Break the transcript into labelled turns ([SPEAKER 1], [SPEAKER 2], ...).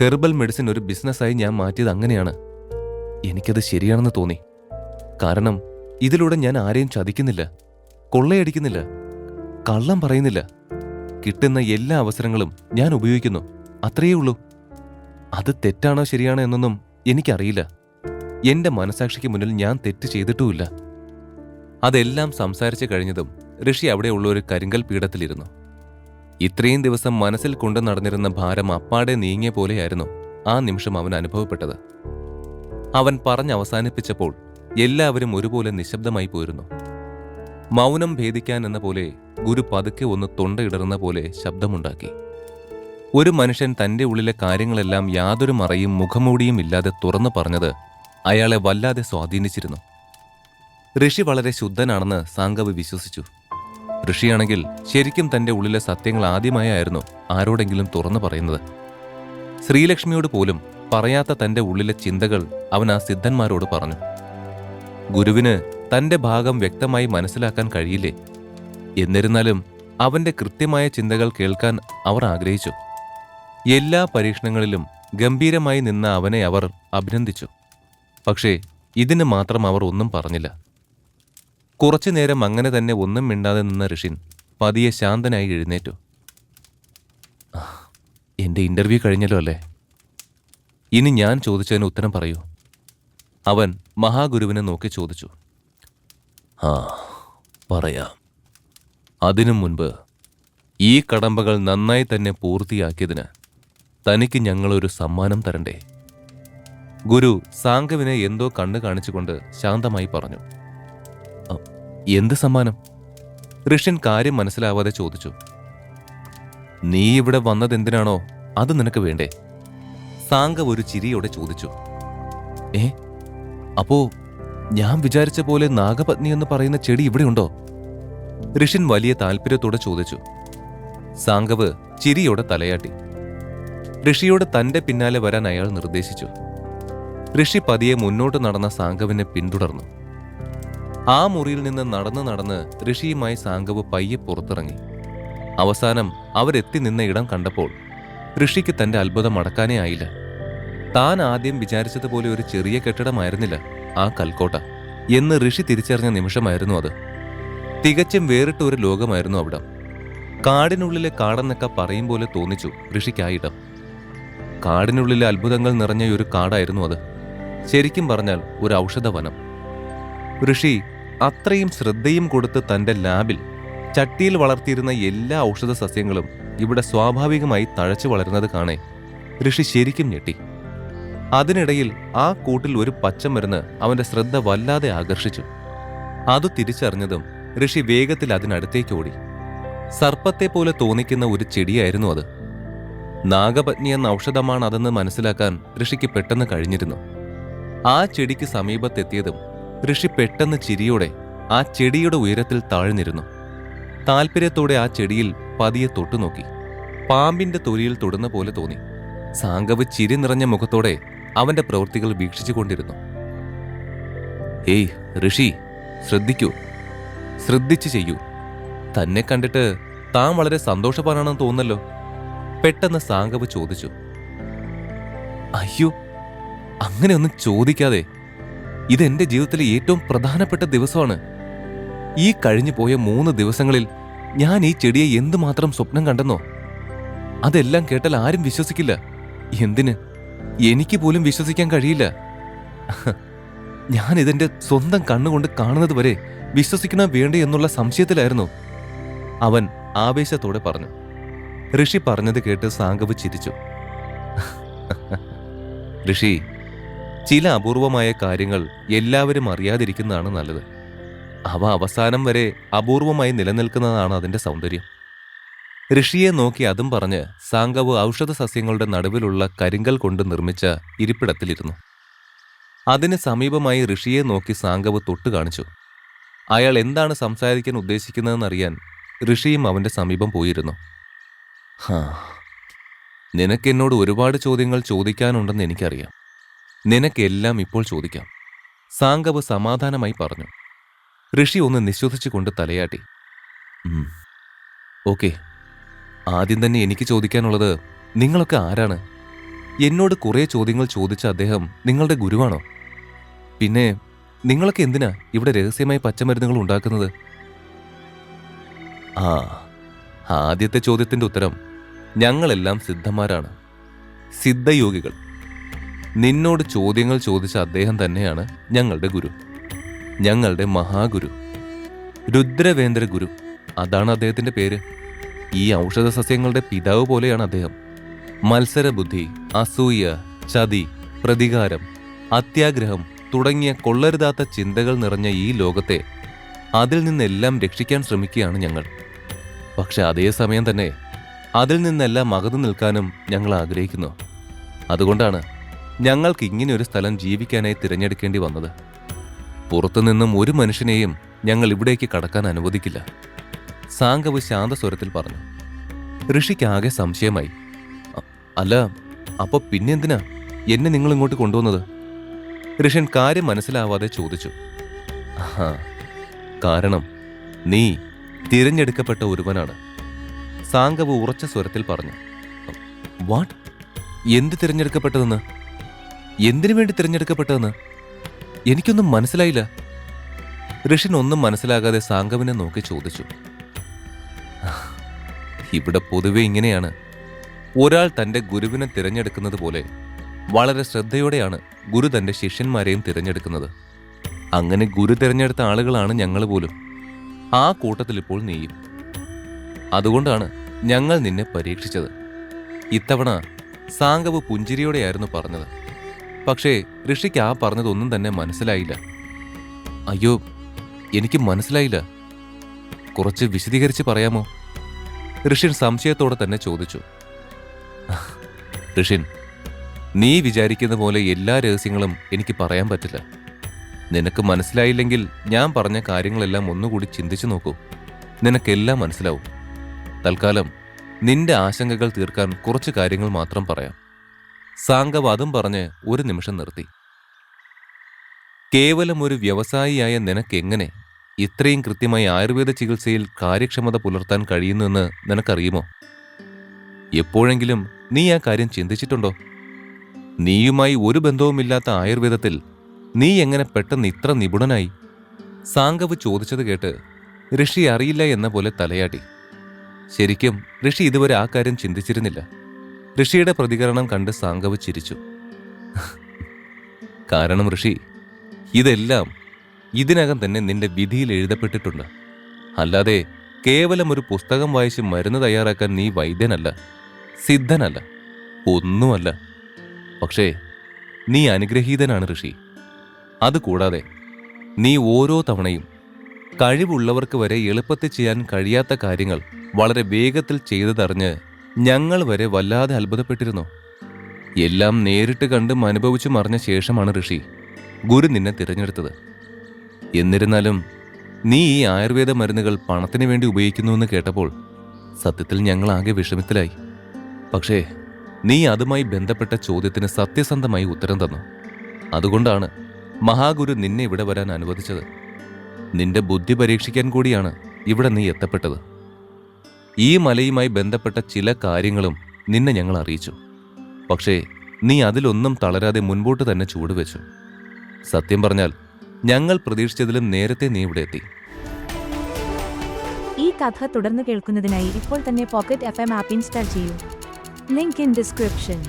[SPEAKER 1] Herbal medicine ഒരു ബിസിനസ്സായി ഞാൻ മാറ്റിയത് അങ്ങനെയാണ്. എനിക്കത് ശരിയാണെന്ന് തോന്നി. കാരണം ഇതിലൂടെ ഞാൻ ആരെയും ചതിക്കുന്നില്ല കൊള്ളയടിക്കുന്നില്ല കള്ളം പറയുന്നില്ല. കിട്ടുന്ന എല്ലാ അവസരങ്ങളും ഞാൻ ഉപയോഗിക്കുന്നു. അത്രയേ ഉള്ളൂ. അത് തെറ്റാണോ ശരിയാണോ എന്നൊന്നും എനിക്കറിയില്ല. എന്റെ മനസാക്ഷിക്ക് മുന്നിൽ ഞാൻ തെറ്റ് ചെയ്തിട്ടുമില്ല. അതെല്ലാം സംസാരിച്ചു കഴിഞ്ഞതും ഋഷി അവിടെയുള്ള ഒരു കരിങ്കൽ പീഠത്തിലിരുന്നു. ഇത്രയും ദിവസം മനസ്സിൽ കൊണ്ടു നടന്നിരുന്ന ഭാരം അപ്പാടെ നീങ്ങിയ പോലെയായിരുന്നു ആ നിമിഷം അവൻ അനുഭവപ്പെട്ടത്. അവൻ പറഞ്ഞ് അവസാനിപ്പിച്ചപ്പോൾ എല്ലാവരും ഒരുപോലെ നിശബ്ദമായി പോയിരുന്നു. മൗനം ഭേദിക്കാൻ എന്ന പോലെ ഗുരു പതുക്കെ ഒന്ന് തൊണ്ടയിടറുന്ന പോലെ ശബ്ദമുണ്ടാക്കി. ഒരു മനുഷ്യൻ തന്റെ ഉള്ളിലെ കാര്യങ്ങളെല്ലാം യാതൊരു മറയും മുഖമൂടിയും ഇല്ലാതെ തുറന്നു പറഞ്ഞത് അയാളെ വല്ലാതെ സ്വാധീനിച്ചിരുന്നു. ഋഷി വളരെ ശുദ്ധനാണെന്ന് സാങ്കവ് വിശ്വസിച്ചു. ഋഷിയാണെങ്കിൽ ശരിക്കും തന്റെ ഉള്ളിലെ സത്യങ്ങൾ ആദ്യമായായിരുന്നു ആരോടെങ്കിലും തുറന്നു പറയുന്നത്. ശ്രീലക്ഷ്മിയോട് പോലും പറയാത്ത തന്റെ ഉള്ളിലെ ചിന്തകൾ അവൻ ആ സിദ്ധന്മാരോട് പറഞ്ഞു. ഗുരുവിന് തന്റെ ഭാഗം വ്യക്തമായി മനസ്സിലാക്കാൻ കഴിയില്ലേ? എന്നിരുന്നാലും അവന്റെ കൃത്യമായ ചിന്തകൾ കേൾക്കാൻ അവർ ആഗ്രഹിച്ചു. എല്ലാ പരീക്ഷണങ്ങളിലും ഗംഭീരമായി നിന്ന അവനെ അവർ അഭിനന്ദിച്ചു. പക്ഷേ ഇതിന് മാത്രം അവർ ഒന്നും പറഞ്ഞില്ല. കുറച്ചു നേരം അങ്ങനെ തന്നെ ഒന്നും മിണ്ടാതെ നിന്ന ഋഷിൻ പതിയെ ശാന്തനായി എഴുന്നേറ്റു. "ആ, എന്റെ ഇന്റർവ്യൂ കഴിഞ്ഞല്ലോ അല്ലേ? ഇനി ഞാൻ ചോദിച്ചതിന് ഉത്തരം പറയൂ. അവൻ മഹാഗുരുവിനെ നോക്കി ചോദിച്ചു. ആ പറയാം. അതിനു മുൻപ് ഈ കടമ്പകൾ നന്നായി തന്നെ പൂർത്തിയാക്കിയതിന് തനിക്ക് ഞങ്ങളൊരു സമ്മാനം തരണ്ടേ. ഗുരു സാങ്കവിനെ എന്തോ കണ്ണു കാണിച്ചുകൊണ്ട് ശാന്തമായി പറഞ്ഞു. "അ, എന്ത് സമ്മാനം? ഋഷ്യൻ കാര്യം മനസ്സിലാവാതെ ചോദിച്ചു. നീ ഇവിടെ വന്നതെന്തിനാണോ അത് നിനക്ക് വേണ്ടേ? സാങ്കവ് ഒരു ചിരിയോടെ ചോദിച്ചു. ഏ അപ്പോ ഞാൻ വിചാരിച്ച പോലെ നാഗപത്നി എന്ന് പറയുന്ന ചെടി ഇവിടെയുണ്ടോ ഋഷിൻ വലിയ താല്പര്യത്തോടെ ചോദിച്ചു. സാങ്കവ് ചിരിയോടെ തലയാട്ടി. ഋഷിയോട് തന്റെ പിന്നാലെ വരാൻ അയാൾ നിർദ്ദേശിച്ചു. ഋഷി പതിയെ മുന്നോട്ട് നടന്ന സാങ്കവിനെ പിന്തുടർന്നു. ആ മുറിയിൽ നിന്ന് നടന്ന് നടന്ന് ഋഷിയുമായി സാങ്കവ് പയ്യെ പുറത്തിറങ്ങി. അവസാനം അവരെത്തി നിന്ന ഇടം കണ്ടപ്പോൾ ഋഷിക്ക് തന്റെ അത്ഭുതം അടക്കാനേ ആയില്ല. താൻ ആദ്യം വിചാരിച്ചതുപോലെ ഒരു ചെറിയ കെട്ടിടമായിരുന്നില്ല ആ കൽക്കോട്ട എന്ന് ഋഷി തിരിച്ചറിഞ്ഞ നിമിഷമായിരുന്നു അത്. തികച്ചും വേറിട്ട ഒരു ലോകമായിരുന്നു അവിടം. കാടിനുള്ളിലെ കാടെന്നൊക്കെ പറയും പോലെ തോന്നിച്ചു ഋഷിക്കായിടം കാടിനുള്ളിലെ അത്ഭുതങ്ങൾ നിറഞ്ഞ ഒരു കാടായിരുന്നു അത്. ശരിക്കും പറഞ്ഞാൽ ഒരു ഔഷധവനം. ഋഷി അത്രയും ശ്രദ്ധയും കൊടുത്ത് തന്റെ ലാബിൽ ചട്ടിയിൽ വളർത്തിയിരുന്ന എല്ലാ ഔഷധ സസ്യങ്ങളും ഇവിടെ സ്വാഭാവികമായി തഴച്ചു വളരുന്നത് കാണേ. ഋഷി ശരിക്കും ഞെട്ടി. അതിനിടയിൽ ആ കൂട്ടിൽ ഒരു പച്ചമരുന്ന് അവന്റെ ശ്രദ്ധ വല്ലാതെ ആകർഷിച്ചു. അത് തിരിച്ചറിഞ്ഞതും ഋഷി വേഗത്തിൽ അതിനടുത്തേക്ക് ഓടി. സർപ്പത്തെ പോലെ തോന്നിക്കുന്ന ഒരു ചെടിയായിരുന്നു അത്. നാഗപത്നി എന്ന ഔഷധമാണ് അതെന്ന് മനസ്സിലാക്കാൻ ഋഷിക്ക് പെട്ടെന്ന് കഴിഞ്ഞിരുന്നു. ആ ചെടിക്ക് സമീപത്തെത്തിയതും ഋഷി പെട്ടെന്ന് ചിരിയോടെ ആ ചെടിയുടെ ഉയരത്തിൽ താഴ്ന്നിരുന്നു. താല്പര്യത്തോടെ ആ ചെടിയിൽ പതിയെ തൊട്ടുനോക്കി പാമ്പിന്റെ തൊലിയിൽ തൊടുന്ന പോലെ തോന്നി. സാങ്കവ് ചിരി നിറഞ്ഞ മുഖത്തോടെ അവന്റെ പ്രവൃത്തികൾ വീക്ഷിച്ചുകൊണ്ടിരുന്നു ഏയ് ഋഷി ശ്രദ്ധിക്കൂ. ശ്രദ്ധിച്ചു ചെയ്യൂ. തന്നെ കണ്ടിട്ട് താൻ വളരെ സന്തോഷവാനാണെന്ന് തോന്നല്ലോ പെട്ടെന്ന് സാങ്കവ് ചോദിച്ചു. അയ്യോ അങ്ങനെയൊന്നും ചോദിക്കാതെ ഇതെന്റെ ജീവിതത്തിലെ ഏറ്റവും പ്രധാനപ്പെട്ട ദിവസമാണ്. ഈ കഴിഞ്ഞു പോയ മൂന്ന് ദിവസങ്ങളിൽ ഞാൻ ഈ ചെടിയെ എന്തുമാത്രം സ്വപ്നം കണ്ടെന്നോ? അതെല്ലാം കേട്ടാൽ ആരും വിശ്വസിക്കില്ല. എന്തിന്? എനിക്ക് പോലും വിശ്വസിക്കാൻ കഴിയില്ല. ഞാൻ ഇതെന്റെ സ്വന്തം കണ്ണുകൊണ്ട് കാണുന്നത് വരെ വിശ്വസിക്കണോ വേണ്ടേ എന്നുള്ള സംശയത്തിലായിരുന്നു. അവൻ ആവേശത്തോടെ പറഞ്ഞു. ഋഷി പറഞ്ഞത് കേട്ട് സാങ്കവ് ചിരിച്ചു. ഋഷി ചില അപൂർവമായ കാര്യങ്ങൾ എല്ലാവരും അറിയാതിരിക്കുന്നതാണ് നല്ലത്. അവ അവസാനം വരെ അപൂർവമായി നിലനിൽക്കുന്നതാണ് അതിന്റെ സൗന്ദര്യം. ഋഷിയെ നോക്കി അതും പറഞ്ഞ് സാങ്കവ് ഔഷധ സസ്യങ്ങളുടെ നടുവിലുള്ള കരിങ്കൽ കൊണ്ട് നിർമ്മിച്ച ഇരിപ്പിടത്തിലിരുന്നു. അതിന് സമീപമായി ഋഷിയെ നോക്കി സാങ്കവ് തൊട്ട് കാണിച്ചു. അയാൾ എന്താണ് സംസാരിക്കാൻ ഉദ്ദേശിക്കുന്നതെന്നറിയാൻ ഋഷിയും അവന്റെ സമീപം പോയിരുന്നു. ഹാ നിനക്കെന്നോട് ഒരുപാട് ചോദ്യങ്ങൾ ചോദിക്കാനുണ്ടെന്ന് എനിക്കറിയാം. നിനക്കെല്ലാം ഇപ്പോൾ ചോദിക്കാം. സാങ്കവ് സമാധാനമായി പറഞ്ഞു. ഋഷി ഒന്ന് നിശ്വസിച്ചുകൊണ്ട് തലയാട്ടി. "ഉം, ഓക്കെ. ആദ്യം തന്നെ എനിക്ക് ചോദിക്കാനുള്ളത് നിങ്ങളൊക്കെ ആരാണ്? എന്നോട് കുറേ ചോദ്യങ്ങൾ ചോദിച്ച അദ്ദേഹം നിങ്ങളുടെ ഗുരുവാണോ? പിന്നെ നിങ്ങളൊക്കെ എന്തിനാ ഇവിടെ രഹസ്യമായി പച്ചമരുന്നുകൾ ഉണ്ടാക്കുന്നത്? ആ ആദ്യത്തെ ചോദ്യത്തിന്റെ ഉത്തരം ഞങ്ങളെല്ലാം സിദ്ധന്മാരാണ്. സിദ്ധയോഗികൾ. നിന്നോട് ചോദ്യങ്ങൾ ചോദിച്ച അദ്ദേഹം തന്നെയാണ് ഞങ്ങളുടെ ഗുരു. ഞങ്ങളുടെ മഹാഗുരു. രുദ്രവേന്ദ്ര ഗുരു. അതാണ് അദ്ദേഹത്തിന്റെ പേര്. ഈ ഔഷധ സസ്യങ്ങളുടെ പിതാവ് പോലെയാണ് അദ്ദേഹം. മത്സരബുദ്ധി അസൂയ ചതി പ്രതികാരം അത്യാഗ്രഹം തുടങ്ങിയ കൊള്ളരുതാത്ത ചിന്തകൾ നിറഞ്ഞ ഈ ലോകത്തെ അതിൽ നിന്നെല്ലാം രക്ഷിക്കാൻ ശ്രമിക്കുകയാണ് ഞങ്ങൾ. പക്ഷെ അതേസമയം തന്നെ അതിൽ നിന്നെല്ലാം അകന്നു നിൽക്കാനും ഞങ്ങൾ ആഗ്രഹിക്കുന്നു. അതുകൊണ്ടാണ് ഞങ്ങൾക്ക് ഇങ്ങനെ ഒരു സ്ഥലം ജീവിക്കാനായി തിരഞ്ഞെടുക്കേണ്ടി വന്നത്. പുറത്തുനിന്നും ഒരു മനുഷ്യനെയും ഞങ്ങൾ ഇവിടേക്ക് കടക്കാൻ അനുവദിക്കില്ല. സാങ്കവ് ശാന്തസ്വരത്തിൽ പറഞ്ഞു. ഋഷിക്കാകെ സംശയമായി. "അ- അല്ല അപ്പൊ പിന്നെന്തിനാ? എന്നെ നിങ്ങൾ ഇങ്ങോട്ട് കൊണ്ടുവന്നത്? ഋഷൻ കാര്യം മനസ്സിലാവാതെ ചോദിച്ചു. "ആഹാ, കാരണം നീ തിരഞ്ഞെടുക്കപ്പെട്ട ഒരുവനാണ്. സാങ്കവ് ഉറച്ച സ്വരത്തിൽ പറഞ്ഞു. വാട്ട്? എന്ത് തിരഞ്ഞെടുക്കപ്പെട്ടതെന്ന്? എന്തിനു വേണ്ടി തിരഞ്ഞെടുക്കപ്പെട്ടതെന്ന്? എനിക്കൊന്നും മനസ്സിലായില്ല. ഋഷിൻ ഒന്നും മനസ്സിലാകാതെ സാങ്കവിനെ നോക്കി ചോദിച്ചു. ഇവിടെ പൊതുവെ ഇങ്ങനെയാണ്. ഒരാൾ തന്റെ ഗുരുവിനെ തിരഞ്ഞെടുക്കുന്നത് പോലെ വളരെ ശ്രദ്ധയോടെയാണ് ഗുരു തന്റെ ശിഷ്യന്മാരെയും തിരഞ്ഞെടുക്കുന്നത്. അങ്ങനെ ഗുരു തിരഞ്ഞെടുത്ത ആളുകളാണ് ഞങ്ങൾ പോലും. ആ കൂട്ടത്തിൽ ഇപ്പോൾ നീയും. അതുകൊണ്ടാണ് ഞങ്ങൾ നിന്നെ പരീക്ഷിച്ചത്. ഇത്തവണ സാങ്കവ് പുഞ്ചിരിയോടെയായിരുന്നു പറഞ്ഞത്. പക്ഷേ ഋഷിക്ക് ആ പറഞ്ഞതൊന്നും തന്നെ മനസ്സിലായില്ല. അയ്യോ എനിക്ക് മനസ്സിലായില്ല. കുറച്ച് വിശദീകരിച്ച് പറയാമോ? ഋഷിൻ സംശയത്തോടെ തന്നെ ചോദിച്ചു. ഋഷിൻ നീ വിചാരിക്കുന്ന പോലെ എല്ലാ രഹസ്യങ്ങളും എനിക്ക് പറയാൻ പറ്റില്ല. നിനക്ക് മനസ്സിലായില്ലെങ്കിൽ ഞാൻ പറഞ്ഞ കാര്യങ്ങളെല്ലാം ഒന്നുകൂടി ചിന്തിച്ചു നോക്കൂ. നിനക്കെല്ലാം മനസ്സിലാവും. തൽക്കാലം നിന്റെ ആശങ്കകൾ തീർക്കാൻ കുറച്ച് കാര്യങ്ങൾ മാത്രം പറയാം. സാങ്കവ് അതും പറഞ്ഞ് ഒരു നിമിഷം നിർത്തി. കേവലം ഒരു വ്യവസായിയായ നിനക്കെങ്ങനെ ഇത്രയും കൃത്യമായി ആയുർവേദ ചികിത്സയിൽ കാര്യക്ഷമത പുലർത്താൻ കഴിയുന്നുവെന്ന് നിനക്കറിയുമോ? എപ്പോഴെങ്കിലും നീ ആ കാര്യം ചിന്തിച്ചിട്ടുണ്ടോ? നീയുമായി ഒരു ബന്ധവുമില്ലാത്ത ആയുർവേദത്തിൽ നീ എങ്ങനെ പെട്ടെന്ന് ഇത്ര നിപുണനായി? സാങ്കവ് ചോദിച്ചത് കേട്ട് ഋഷി അറിയില്ല എന്ന പോലെ തലയാട്ടി. ശരിക്കും ഋഷി ഇതുവരെ ആ കാര്യം ചിന്തിച്ചിരുന്നില്ല. ഋഷിയുടെ പ്രതികരണം കണ്ട് സാങ്കവ് ചിരിച്ചു. കാരണം ഋഷി ഇതെല്ലാം ഇതിനകം തന്നെ നിന്റെ വിധിയിൽ എഴുതപ്പെട്ടിട്ടുണ്ട്. അല്ലാതെ കേവലം ഒരു പുസ്തകം വായിച്ച് മരുന്ന് തയ്യാറാക്കാൻ നീ വൈദ്യനല്ല സിദ്ധനല്ല ഒന്നുമല്ല. പക്ഷേ നീ അനുഗ്രഹീതനാണ് ഋഷി. അതുകൂടാതെ നീ ഓരോ തവണയും കഴിവുള്ളവർക്ക് വരെ എളുപ്പത്തിൽ ചെയ്യാൻ കഴിയാത്ത കാര്യങ്ങൾ വളരെ വേഗത്തിൽ ചെയ്തതറിഞ്ഞ് ഞങ്ങൾ വരെ വല്ലാതെ അത്ഭുതപ്പെട്ടിരുന്നു. എല്ലാം നേരിട്ട് കണ്ടും അനുഭവിച്ചും അറിഞ്ഞ ശേഷമാണ് ഋഷി ഗുരു നിന്നെ തിരഞ്ഞെടുത്തത്. എന്നിരുന്നാലും നീ ഈ ആയുർവേദ മരുന്നുകൾ പണത്തിന് വേണ്ടി ഉപയോഗിക്കുന്നുവെന്ന് കേട്ടപ്പോൾ സത്യത്തിൽ ഞങ്ങൾ ആകെ വിഷമത്തിലായി പക്ഷേ നീ അതുമായി ബന്ധപ്പെട്ട ചോദ്യത്തിന് സത്യസന്ധമായി ഉത്തരം തന്നു. അതുകൊണ്ടാണ് മഹാഗുരു നിന്നെ ഇവിടെ വരാൻ അനുവദിച്ചത്. നിന്റെ ബുദ്ധി പരീക്ഷിക്കാൻ കൂടിയാണ് ഇവിടെ നീ എത്തപ്പെട്ടത്. ഈ മലയുമായി ബന്ധപ്പെട്ട ചില കാര്യങ്ങളും നിന്നെ ഞങ്ങൾ അറിയിച്ചു. പക്ഷേ നീ അതിലൊന്നും തളരാതെ മുൻപോട്ട് തന്നെ ചൂടുവെച്ചു സത്യം പറഞ്ഞാൽ ഞങ്ങൾ പ്രതീക്ഷിച്ചതിലും നേരത്തെ നീ ഇവിടെ എത്തി.
[SPEAKER 2] ഈ കഥ തുടർന്ന് കേൾക്കുന്നതിനായി ഇപ്പോൾ തന്നെ pocket F M app install ചെയ്യൂ. Link in description